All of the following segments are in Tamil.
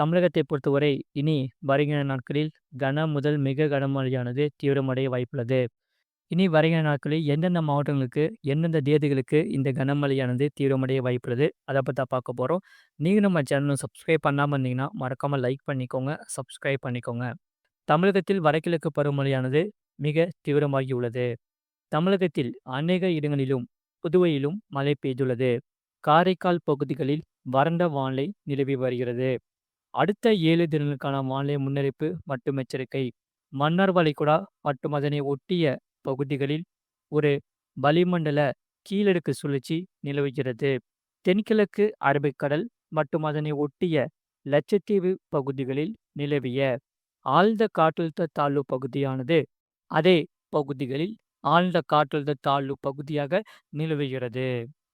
தமிழகத்தை பொறுத்தவரை இனி வருகிற நாட்களில் கன முதல் மிக கனமழையானது தீவிரமடைய வாய்ப்புள்ளது. இனி வருகிற நாட்களில் எந்தெந்த மாவட்டங்களுக்கு, எந்தெந்த தேதிகளுக்கு இந்த கனமழையானது தீவிரமடைய வாய்ப்புள்ளது. அதை பற்றி பார்க்க போகிறோம் நீங்கள் நம்ம சேனலும் சப்ஸ்கிரைப் பண்ணாமல் இருந்தீங்கன்னா, மறக்காமல் லைக் பண்ணிக்கோங்க. சப்ஸ்கிரைப் பண்ணிக்கோங்க. தமிழகத்தில் வடகிழக்கு பருவமழையானது மிக தீவிரமாகியுள்ளது. தமிழகத்தில் அநேக இடங்களிலும், புதுவையிலும் மழை பெய்துள்ளது. காரைக்கால் பகுதிகளில் வறண்ட வானிலை நிலவி வருகிறது. அடுத்த ஏழு தினங்களுக்கான வானிலை முன்னறிவிப்பு மற்றும் எச்சரிக்கை. மன்னார் வளைகுடா மற்றும் அதனை ஒட்டிய பகுதிகளில் ஒரு வளிமண்டல கீழடுக்கு சுழற்சி நிலவுகிறது. தென்கிழக்கு அரபிக்கடல் மற்றும் அதனை ஒட்டிய லட்சத்தீவு பகுதிகளில் நிலவிய ஆழ்ந்த காற்றழுத்த தாழ்வு பகுதியானது அதே பகுதிகளில் ஆழ்ந்த காற்றழுத்த தாழ்வு பகுதியாக நிலவுகிறது.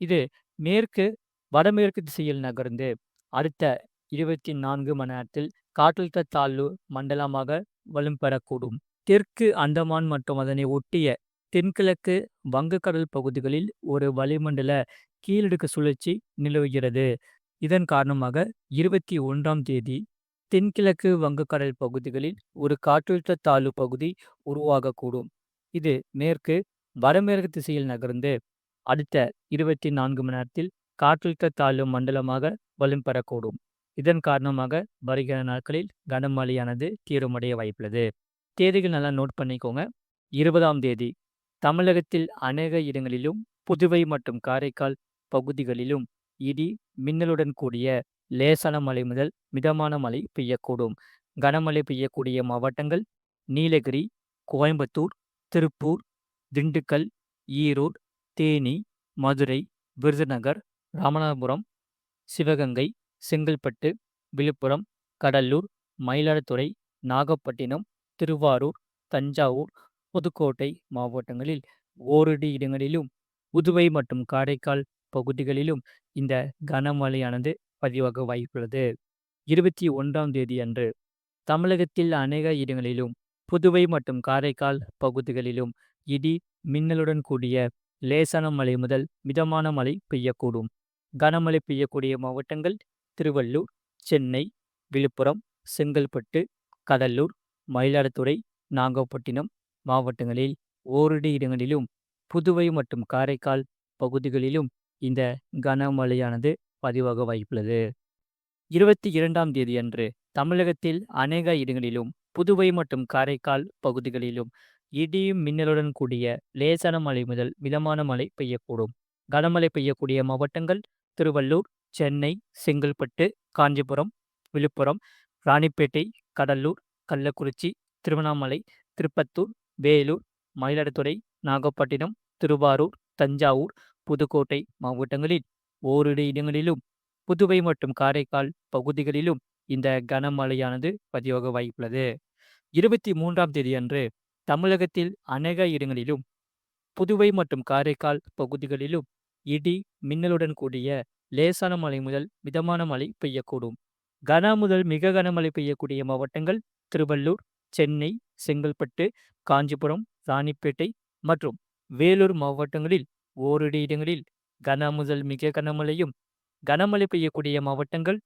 இது மேற்கு வடமேற்கு திசையில் நகர்ந்து அடுத்த இருபத்தி நான்கு மணி நேரத்தில் காற்றழுத்த தாழ்வு மண்டலமாக வலுப்பெறக்கூடும். தெற்கு அந்தமான் மற்றும் அதனை ஒட்டிய தென்கிழக்கு வங்கக்கடல் பகுதிகளில் ஒரு வளிமண்டல கீழடுக்கு சுழற்சி நிலவுகிறது. இதன் காரணமாக இருபத்தி ஒன்றாம் தேதி தென்கிழக்கு வங்கக்கடல் பகுதிகளில் ஒரு காற்றழுத்த தாழ்வு பகுதி உருவாகக்கூடும். இது மேற்கு வடமேற்கு திசையில் நகர்ந்து அடுத்த இருபத்தி நான்கு மணி நேரத்தில் காற்றழுத்த தாழ்வு மண்டலமாக வலுப்பெறக்கூடும். இதன் காரணமாக வருகிற நாட்களில் கனமழையானது தீவிரமடைய வாய்ப்புள்ளது. தேதிகள் நல்லா நோட் பண்ணிக்கோங்க. இருபதாம் தேதி தமிழகத்தில் அநேக இடங்களிலும், புதுவை மற்றும் காரைக்கால் பகுதிகளிலும் இடி, மின்னலுடன் கூடிய லேசான மழை முதல் மிதமான மழை பெய்யக்கூடும். கனமழை பெய்யக்கூடிய மாவட்டங்கள் நீலகிரி, கோயம்புத்தூர், திருப்பூர், திண்டுக்கல், ஈரோடு, தேனி, மதுரை, விருதுநகர், ராமநாதபுரம், சிவகங்கை, செங்கல்பட்டு, விழுப்புரம், கடலூர், மயிலாடுதுறை, நாகப்பட்டினம், திருவாரூர், தஞ்சாவூர், புதுக்கோட்டை மாவட்டங்களில் ஓரிரு இடங்களிலும், புதுவை மற்றும் காரைக்கால் பகுதிகளிலும் இந்த கனமழையானது பதிவாக வாய்ப்புள்ளது. இருபத்தி ஒன்றாம் தேதி அன்று தமிழகத்தில் அநேக இடங்களிலும், புதுவை மற்றும் காரைக்கால் பகுதிகளிலும் இடி, மின்னலுடன் கூடிய லேசான மழை முதல் மிதமான மழை பெய்யக்கூடும். கனமழை பெய்யக்கூடிய மாவட்டங்கள் திருவள்ளூர், சென்னை, விழுப்புரம், செங்கல்பட்டு, கடலூர், மயிலாடுதுறை, நாகப்பட்டினம் மாவட்டங்களில் ஓரிரு இடங்களிலும், புதுவை மற்றும் காரைக்கால் பகுதிகளிலும் இந்த கனமழையானது பதிவாக வாய்ப்புள்ளது. இருபத்தி இரண்டாம் தேதி அன்று தமிழகத்தில் அநேக இடங்களிலும், புதுவை மற்றும் காரைக்கால் பகுதிகளிலும் இடியும் மின்னலுடன் கூடிய லேசான மழை முதல் மிதமான மழை பெய்யக்கூடும். கனமழை பெய்யக்கூடிய மாவட்டங்கள் திருவள்ளூர், சென்னை, செங்கல்பட்டு, காஞ்சிபுரம், விழுப்புரம், ராணிப்பேட்டை, கடலூர், கள்ளக்குறிச்சி, திருவண்ணாமலை, திருப்பத்தூர், வேலூர், மயிலாடுதுறை, நாகப்பட்டினம், திருவாரூர், தஞ்சாவூர், புதுக்கோட்டை மாவட்டங்களில் ஓரிரு இடங்களிலும், புதுவை மற்றும் காரைக்கால் பகுதிகளிலும் இந்த கனமழையானது பதிவாக வாய்ப்புள்ளது. இருபத்தி மூன்றாம் தேதி அன்று தமிழகத்தில் அநேக இடங்களிலும், புதுவை மற்றும் காரைக்கால் பகுதிகளிலும் இடி, மின்னலுடன் கூடிய லேசான மழை முதல் மிதமான மழை பெய்யக்கூடும். கன முதல் மிக கனமழை பெய்யக்கூடிய மாவட்டங்கள் திருவள்ளூர், சென்னை, செங்கல்பட்டு, காஞ்சிபுரம், ராணிப்பேட்டை மற்றும் வேலூர் மாவட்டங்களில் ஓரிரு இடங்களில் கன முதல் மிக கனமழையும், கனமழை பெய்யக்கூடிய மாவட்டங்கள்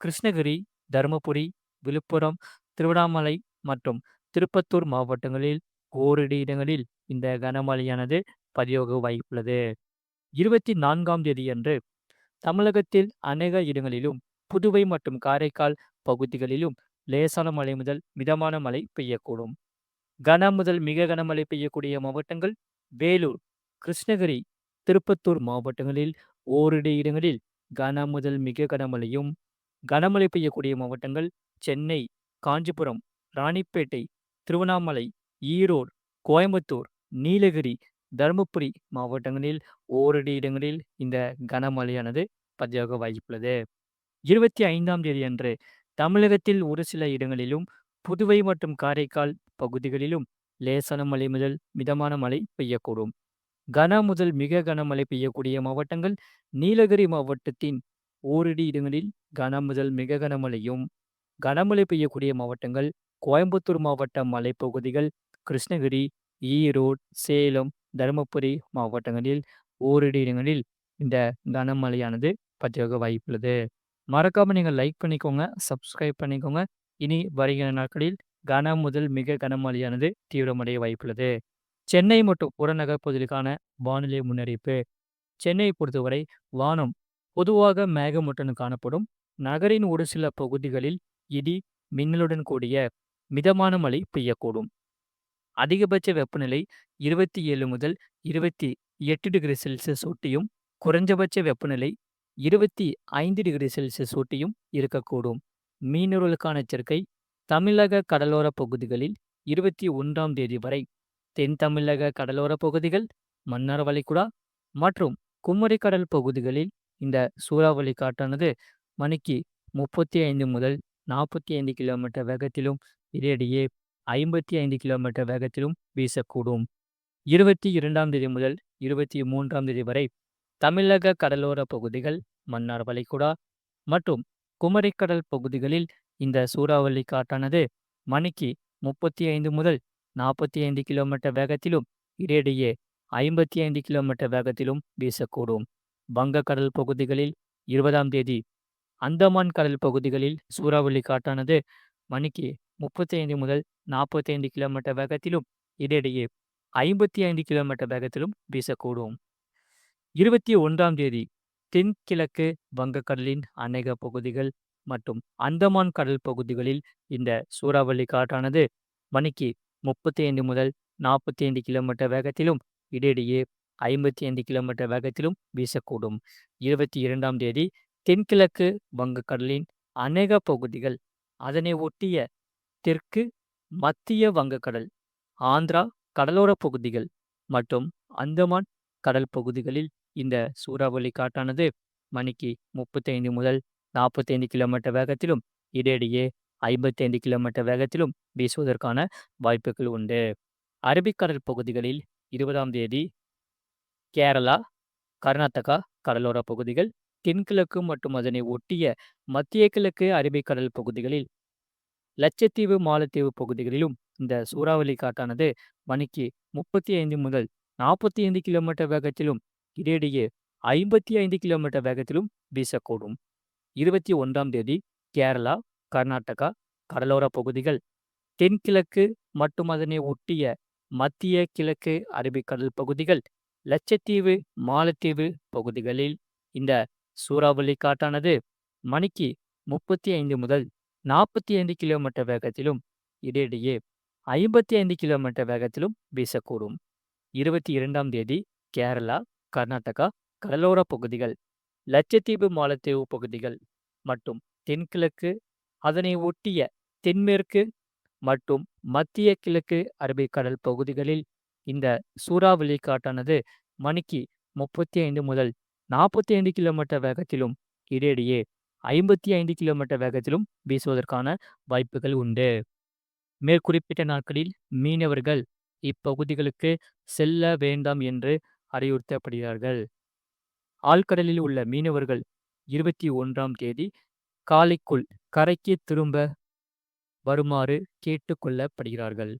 கிருஷ்ணகிரி, தருமபுரி, விழுப்புரம், திருவண்ணாமலை மற்றும் திருப்பத்தூர் மாவட்டங்களில் ஓரிரு இடங்களில் இந்த கனமழையானது பதிவாக வாய்ப்புள்ளது. இருபத்தி நான்காம் தேதியன்று தமிழகத்தில் அநேக இடங்களிலும், புதுவை மற்றும் காரைக்கால் பகுதிகளிலும் லேசான மழை முதல் மிதமான மழை பெய்யக்கூடும். கன முதல் மிக கனமழை பெய்யக்கூடிய மாவட்டங்கள் வேலூர், கிருஷ்ணகிரி, திருப்பத்தூர் மாவட்டங்களில் ஓரிரு இடங்களில் கன முதல் மிக கனமழையும், கனமழை பெய்யக்கூடிய மாவட்டங்கள் சென்னை, காஞ்சிபுரம், ராணிப்பேட்டை, திருவண்ணாமலை, ஈரோடு, கோயம்புத்தூர், நீலகிரி, தருமபுரி மாவட்டங்களில் ஓரிரு இடங்களில் இந்த கனமழையானது பதிவாக வாய்ப்புள்ளது. இருபத்தி ஐந்தாம் தேதி அன்று தமிழகத்தில் ஒரு சில இடங்களிலும், புதுவை மற்றும் காரைக்கால் பகுதிகளிலும் லேசான மழை முதல் மிதமான மழை பெய்யக்கூடும். கன முதல் மிக கனமழை பெய்யக்கூடிய மாவட்டங்கள் நீலகிரி மாவட்டத்தின் ஓரிரு இடங்களில் கன முதல் மிக கனமழையும், கனமழை பெய்யக்கூடிய மாவட்டங்கள் கோயம்புத்தூர் மாவட்ட மலைப்பகுதிகள், கிருஷ்ணகிரி, ஈரோடு, சேலம், தருமபுரி மாவட்டங்களில் ஓரிரு இடங்களில் இந்த கனமழையானது பதிவாக வாய்ப்புள்ளது. மறக்காமல் நீங்க லைக் பண்ணிக்கோங்க, சப்ஸ்கிரைப் பண்ணிக்கோங்க. இனி வருகிற நாட்களில் கன முதல் மிக கனமழையானது தீவிரமடைய வாய்ப்புள்ளது. சென்னை மற்றும் புறநகர் பகுதிகளுக்கான வானிலை முன்னறிவிப்பு. சென்னையை பொறுத்தவரை வானம் பொதுவாக மேகமூட்டத்துடன் காணப்படும். நகரின் ஒரு சில பகுதிகளில் இடி, மின்னலுடன் கூடிய மிதமான மழை பெய்யக்கூடும். அதிகபட்ச வெப்பநிலை 27 முதல் 28 டிகிரி செல்சியஸ் ஒட்டியும், குறைஞ்சபட்ச வெப்பநிலை 25 டிகிரி செல்சியஸ் ஒட்டியும் இருக்கக்கூடும். மீனவர்களுக்கான எச்சரிக்கை தமிழக கடலோர பகுதிகளில் 21ஆம் தேதி வரை தென் தமிழக கடலோர பகுதிகள், மன்னார் வளைகுடா மற்றும் குமரிக்கடல் பகுதிகளில் இந்த சூறாவளி காற்றானது மணிக்கு 35 முதல் 45 கிலோமீட்டர் வேகத்திலும், இடையிடையே 55 கிலோமீட்டர் வேகத்திலும் வீசக்கூடும். 22ஆம் தேதி முதல் 23ஆம் தேதி வரை தமிழக கடலோர பகுதிகள், மன்னார் வளைகுடா மற்றும் குமரிக்கடல் பகுதிகளில் இந்த சூறாவளி காற்றானது மணிக்கு 35 முதல் 45 கிலோமீட்டர் வேகத்திலும், இடையிடையே 55 கிலோமீட்டர் வேகத்திலும் வீசக்கூடும். வங்கக்கடல் பகுதிகளில் 20ஆம் தேதி அந்தமான் கடல் பகுதிகளில் சூறாவளி காற்றானது மணிக்கு 35 முதல் 45 கிலோமீட்டர் வேகத்திலும், இடையிடையே 55 கிலோமீட்டர் வேகத்திலும் வீசக்கூடும். 21ஆம் தேதி தென்கிழக்கு வங்கக்கடலின் அநேக பகுதிகள் மற்றும் அந்தமான் கடல் பகுதிகளில் இந்த சூறாவளி காற்றானது மணிக்கு 35 முதல் 45 கிலோமீட்டர் வேகத்திலும், இடையிடையே 55 கிலோமீட்டர் வேகத்திலும் வீசக்கூடும். 22ஆம் தேதி தென்கிழக்கு வங்கக்கடலின் அநேக பகுதிகள், அதனை ஒட்டிய தெற்கு, மத்திய வங்கக்கடல், ஆந்திரா கடலோர பகுதிகள் மற்றும் அந்தமான் கடல் பகுதிகளில் இந்த சூறாவளி காட்டானது மணிக்கு 35 முதல் 45 கிலோமீட்டர் வேகத்திலும், இடையிடையே 55 கிலோமீட்டர் வேகத்திலும் வீசுவதற்கான வாய்ப்புகள் உண்டு. அரபிக்கடல் பகுதிகளில் 20ஆம் தேதி கேரளா, கர்நாடகா கடலோர பகுதிகள், தென்கிழக்கு மற்றும் அதனை ஒட்டிய மத்திய கிழக்கு அரபிக்கடல் பகுதிகளில், லட்சத்தீவு, மாலத்தீவு பகுதிகளிலும் இந்த சூறாவளி காற்றானது மணிக்கு 35 முதல் 45 கிலோமீட்டர் வேகத்திலும், இடையிடையே 55 கிலோமீட்டர் வேகத்திலும் வீசக்கூடும். 21ஆம் தேதி கேரளா, கர்நாடகா கடலோர பகுதிகள், தென்கிழக்கு மற்றும் அதனை ஒட்டிய மத்திய கிழக்கு அரபிக்கடல் பகுதிகள், லட்சத்தீவு, மாலத்தீவு பகுதிகளில் இந்த சூறாவளி காற்றானது மணிக்கு 35 முதல் 45 கிலோமீட்டர் வேகத்திலும், இடையிடையே 55 கிலோமீட்டர் வேகத்திலும் வீசக்கூடும். 22ஆம் தேதி கேரளா, கர்நாடகா கடலோர பகுதிகள், லட்சத்தீவு, மாலத்தீவு பகுதிகள் மற்றும் தென்கிழக்கு, அதனை ஒட்டிய தென்மேற்கு மற்றும் மத்திய கிழக்கு அரபிக்கடல் பகுதிகளில் இந்த சூறாவளி காட்டானது மணிக்கு 35 முதல் 45 கிலோமீட்டர் வேகத்திலும், இடையிடையே 55 கிலோமீட்டர் வேகத்திலும் வீசுவதற்கான வாய்ப்புகள் உண்டு. மேற்குறிப்பிட்ட நாட்களில் மீனவர்கள் இப்பகுதிகளுக்கு செல்ல வேண்டாம் என்று அறிவுறுத்தப்படுகிறார்கள். ஆழ்கடலில் உள்ள மீனவர்கள் 21ஆம் தேதி காலைக்குள் கரைக்கு திரும்ப வருமாறு கேட்டுக்கொள்ளப்படுகிறார்கள்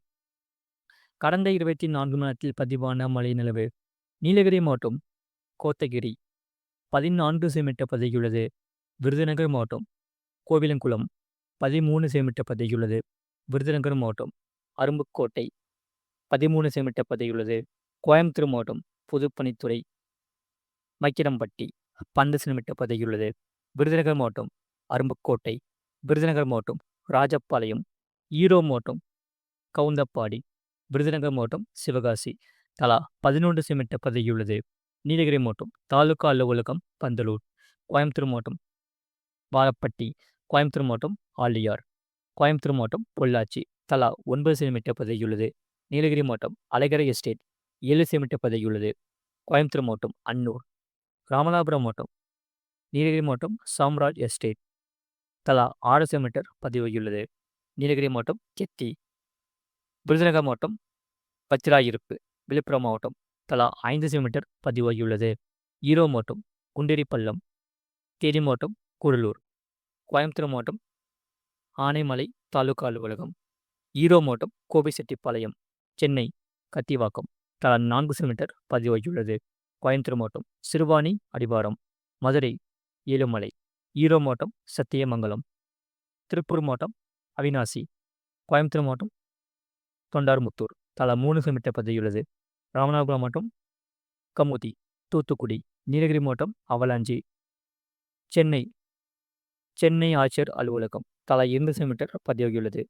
கடந்த 24 மணி நேரத்தில் பதிவான மழை நிலவு நீலகிரி மாவட்டம் கோத்தகிரி 14 செமீட்டர் பதவியுள்ளது விருதுநகர் மாவட்டம் கோவிலங்குளம். 13 செமீட்டர் பதவியுள்ளது. விருதுநகர் மாவட்டம் அருப்புக்கோட்டை 13 செமீட்டர் பதவியுள்ளது. கோயம்புத்தூர் மாவட்டம் புதுப்பணித்துறை. மக்கிரம்பட்டி 12 செமீட்டர் பதவியுள்ளது. விருதுநகர் மாவட்டம் அரும்புக்கோட்டை. விருதுநகர் மாவட்டம் ராஜபாளையம், ஈரோ மாவட்டம் கவுந்தப்பாடி, விருதுநகர் மாவட்டம் சிவகாசி. தலா 11 செமீட்டர் பதவியுள்ளது. நீலகிரி மாவட்டம் தாலுகா அலுவலகம் பந்தலூர், கோயம்புத்தூர் மாவட்டம் வாழப்பட்டி, கோயம்புத்தூர் மாவட்டம் ஆலியார் கோயம்புத்தூர் மாவட்டம் பொள்ளாச்சி. தலா ஒன்பது செமீட்டர் பதவியுள்ளது நீலகிரி மாவட்டம் அலைகரை எஸ்டேட் ஏழு சென்டிமீட்டர் பதவியுள்ளது கோயம்புத்தூர் மாவட்டம் அன்னூர், ராமநாதபுரம் மாவட்டம் நீலகிரி மாவட்டம் சாம்ராஜ் எஸ்டேட். தலா ஆறு செமீட்டர் பதிவாகியுள்ளது. நீலகிரி மாவட்டம் கெத்தி, விருதுநகர் மாவட்டம் பச்சிராயிருப்பு விழுப்புரம் மாவட்டம் தலா ஐந்து செமீட்டர் பதிவாகியுள்ளது. ஈரோடு மாவட்டம் குண்டேரிப்பள்ளம், தேனி மாவட்டம் கூடலூர், கோயம்புத்தூர் மாவட்டம் ஆனைமலை தாலுகா அலுவலகம், ஈரோ மாவட்டம் கோபிசெட்டிப்பாளையம் சென்னை கத்திவாக்கம். தலா நான்கு சென்டிமீட்டர் பதிவாகியுள்ளது. கோயம்புத்தூர் மாவட்டம் சிறுவாணி அடிவாரம், மதுரை ஏழுமலை, ஈரோ மாவட்டம் சத்தியமங்கலம் திருப்பூர் மாவட்டம் அவினாசி கோயம்புத்தூர் மாவட்டம் தொண்டார்முத்தூர் தலா மூணு சென்டிமீட்டர் பதிவுள்ளது ராமநாதபுரம் மாவட்டம் கமுதி தூத்துக்குடி நீலகிரி மாவட்டம் அவலாஞ்சி சென்னை சென்னை ஆட்சியர் அலுவலகம் தலா இரண்டு சென்டிமீட்டர் பதிவாகியுள்ளது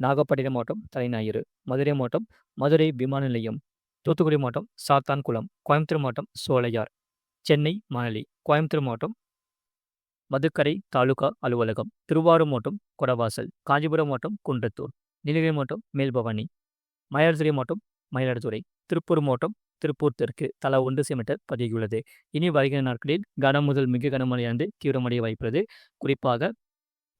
நாகப்பட்டினம் மாவட்டம் தலைஞாயிறு மதுரை மாவட்டம் மதுரை விமான நிலையம். தூத்துக்குடி மாவட்டம் சாத்தான்குளம். கோயம்புத்தூர் மாவட்டம் சோலையார். சென்னை மணலி கோயம்புத்தூர் மாவட்டம் மதுக்கரை தாலுகா அலுவலகம். திருவாரூர் மாவட்டம் கொடவாசல். காஞ்சிபுரம் மாவட்டம் குன்றத்தூர். நீலகிரி மாவட்டம் மேல்பவானி. மயிலாடுதுறை மாவட்டம் மயிலாடுதுறை. திருப்பூர் மாவட்டம் திருப்பூர் தெற்கு தலா ஒன்று சென்டிமீட்டர் பதுகியுள்ளது இனி வருகிற நாட்களில் கனம் முதல் மிக கனமழையானது தீவிரமடைய வாய்ப்புள்ளது. குறிப்பாக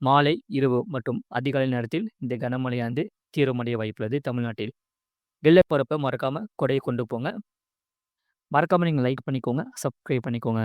மாலை இரவு மற்றும் அதிகாலை நேரத்தில் இந்த கனமழையானது தீவிரமடைய வாய்ப்புள்ளது தமிழ்நாட்டில். வெள்ளை மறக்காமல் கொடையை கொண்டு போங்க. மறக்காமல் நீங்கள் லைக் பண்ணிக்கோங்க சப்ஸ்கிரைப் பண்ணிக்கோங்க.